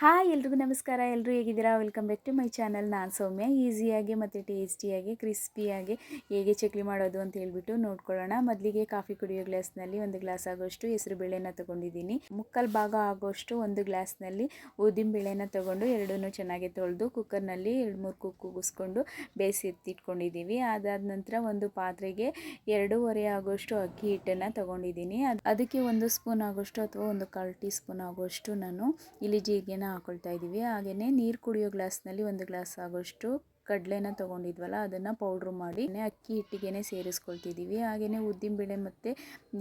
Hi ಎಲ್ರಿಗೂ ನಮಸ್ಕಾರ. ಎಲ್ಲರೂ ಹೇಗಿದ್ದೀರಾ? Welcome back to my channel ನಾನು ಸೌಮ್ಯ. ಈಸಿಯಾಗಿ ಮತ್ತು ಟೇಸ್ಟಿಯಾಗಿ ಕ್ರಿಸ್ಪಿಯಾಗಿ ಹೇಗೆ ಚಕ್ಲಿ ಮಾಡೋದು ಅಂತ ಹೇಳ್ಬಿಟ್ಟು ನೋಡ್ಕೊಳ್ಳೋಣ. ಮೊದಲಿಗೆ ಕಾಫಿ ಕುಡಿಯೋ ಗ್ಲಾಸ್ನಲ್ಲಿ ಒಂದು ಗ್ಲಾಸ್ ಆಗೋಷ್ಟು ಹೆಸರು ಬೇಳೆನ ತೊಗೊಂಡಿದ್ದೀನಿ. ಮುಕ್ಕಲ್ ಭಾಗ ಆಗೋಷ್ಟು ಒಂದು ಗ್ಲಾಸ್ನಲ್ಲಿ ಉದ್ದಿನ ಬೇಳೆನ ತೊಗೊಂಡು ಎರಡನ್ನೂ ಚೆನ್ನಾಗಿ ತೊಳೆದು ಕುಕ್ಕರ್ನಲ್ಲಿ ಎರಡು ಮೂರು ಕುಕ್ ಕೂಗಿಸ್ಕೊಂಡು ಬೇಯಿಸಿ ಎತ್ತಿಟ್ಕೊಂಡಿದ್ದೀವಿ. ಅದಾದ ನಂತರ ಒಂದು ಪಾತ್ರೆಗೆ ಎರಡೂವರೆ ಆಗೋಷ್ಟು ಅಕ್ಕಿ ಹಿಟ್ಟನ್ನು ತೊಗೊಂಡಿದ್ದೀನಿ. ಅದಕ್ಕೆ ಒಂದು ಸ್ಪೂನ್ ಆಗೋಷ್ಟು ಅಥವಾ ಒಂದು ಕಾಲು ಟೀ ಸ್ಪೂನ್ ಆಗೋಷ್ಟು ನಾನು ಇಲ್ಲಿ ಜೀರಿಗೆನ ಹಾಕೊಳ್ತಾ ಇದ್ದೀವಿ. ಹಾಗೆಯೇ ನೀರು ಕುಡಿಯೋ ಗ್ಲಾಸ್ನಲ್ಲಿ ಒಂದು ಗ್ಲಾಸ್ ಆಗೋಷ್ಟು ಕಡಲೆನ ತೊಗೊಂಡಿದ್ವಲ್ಲ, ಅದನ್ನು ಪೌಡ್ರ್ ಮಾಡಿ ಅಕ್ಕಿ ಹಿಟ್ಟಿಗೆನೆ ಸೇರಿಸ್ಕೊಳ್ತಿದ್ದೀವಿ ಹಾಗೆಯೇ ಉದ್ದಿನಬೇಳೆ ಮತ್ತು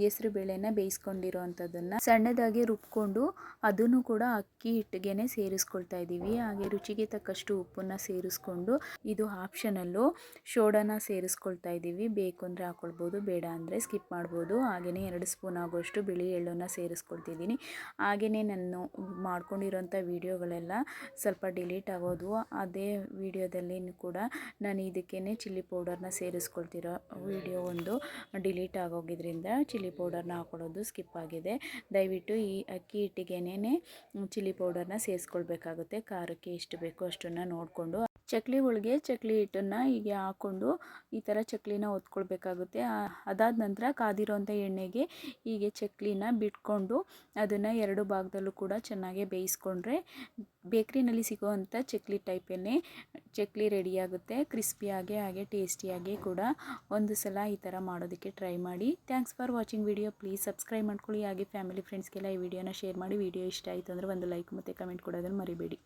ಹೆಸರು ಬೇಳೆನ ಬೇಯಿಸ್ಕೊಂಡಿರೋ ಅಂಥದ್ದನ್ನು ಸಣ್ಣದಾಗಿ ರುಬ್ಕೊಂಡು ಅದನ್ನು ಕೂಡ ಅಕ್ಕಿ ಹಿಟ್ಟಿಗೆನೆ ಸೇರಿಸ್ಕೊಳ್ತಾ ಇದ್ದೀವಿ ಹಾಗೆ ರುಚಿಗೆ ತಕ್ಕಷ್ಟು ಉಪ್ಪನ್ನು ಸೇರಿಸ್ಕೊಂಡು ಇದು ಆಪ್ಷನಲ್ಲು ಶೋಡನ ಸೇರಿಸ್ಕೊಳ್ತಾ ಇದ್ದೀವಿ ಬೇಕು ಅಂದರೆ ಹಾಕ್ಕೊಳ್ಬೋದು ಬೇಡ ಅಂದರೆ ಸ್ಕಿಪ್ ಮಾಡ್ಬೋದು. ಹಾಗೆಯೇ ಎರಡು ಸ್ಪೂನ್ ಆಗೋಷ್ಟು ಬಿಳಿ ಎಳ್ಳನ್ನು ಸೇರಿಸ್ಕೊಳ್ತಿದ್ದೀನಿ ಹಾಗೆಯೇ ನಾನು ಮಾಡ್ಕೊಂಡಿರೋಂಥ ವೀಡಿಯೋಗಳೆಲ್ಲ ಸ್ವಲ್ಪ ಡಿಲೀಟ್ ಆಗೋದು. ಅದೇ ವಿಡಿಯೋದಲ್ಲಿ ಕೂಡ ನಾನು ಇದಕ್ಕೇ ಚಿಲ್ಲಿ ಪೌಡರ್ನ ಸೇರಿಸ್ಕೊಳ್ತಿರೋ ವಿಡಿಯೋ ಒಂದು ಡಿಲೀಟ್ ಆಗೋಗಿದ್ರಿಂದ ಚಿಲ್ಲಿ ಪೌಡರ್ನ ಹಾಕೊಳ್ಳೋದು ಸ್ಕಿಪ್ ಆಗಿದೆ. ದಯವಿಟ್ಟು ಈ ಅಕ್ಕಿ ಹಿಟ್ಟಿಗೆನೇ ಚಿಲ್ಲಿ ಪೌಡರ್ನ ಸೇರಿಸ್ಕೊಳ್ಬೇಕಾಗುತ್ತೆ. ಖಾರಕ್ಕೆ ಎಷ್ಟು ಬೇಕೋ ಅಷ್ಟನ್ನು ನೋಡಿಕೊಂಡು ಚಕ್ಲಿ ಹೋಳಿಗೆ, ಚಕ್ಲಿ ಹಿಟ್ಟನ್ನು ಹೀಗೆ ಹಾಕ್ಕೊಂಡು ಈ ಥರ ಚಕ್ಲಿನ ಒತ್ಕೊಳ್ಬೇಕಾಗುತ್ತೆ ಅದಾದ ನಂತರ ಕಾದಿರೋಂಥ ಎಣ್ಣೆಗೆ ಹೀಗೆ ಚಕ್ಲಿನ ಬಿಟ್ಕೊಂಡು ಅದನ್ನು ಎರಡು ಭಾಗದಲ್ಲೂ ಕೂಡ ಚೆನ್ನಾಗಿ ಬೇಯಿಸ್ಕೊಂಡ್ರೆ ಬೇಕ್ರಿನಲ್ಲಿ ಸಿಗುವಂಥ ಚಕ್ಲಿ ಟೈಪೇ ಚಕ್ಲಿ ರೆಡಿಯಾಗುತ್ತೆ ಕ್ರಿಸ್ಪಿಯಾಗಿ ಹಾಗೆ ಟೇಸ್ಟಿಯಾಗಿ ಕೂಡ ಒಂದು ಸಲ ಈ ಥರ ಮಾಡೋದಕ್ಕೆ ಟ್ರೈ ಮಾಡಿ. Thanks for watching video. Please subscribe ಮಾಡ್ಕೊಳ್ಳಿ. ಹಾಗೆ ಫ್ಯಾಮಿಲಿ ಫ್ರೆಂಡ್ಸ್ಗೆಲ್ಲ ಈ ವಿಡಿಯೋನ ಶೇರ್ ಮಾಡಿ. ವಿಡಿಯೋ ಇಷ್ಟ ಆಯಿತು ಅಂದರೆ ಒಂದು ಲೈಕ್ ಮತ್ತು ಕಮೆಂಟ್ ಕೊಡೋದನ್ನು ಮರಿಬೇಡಿ.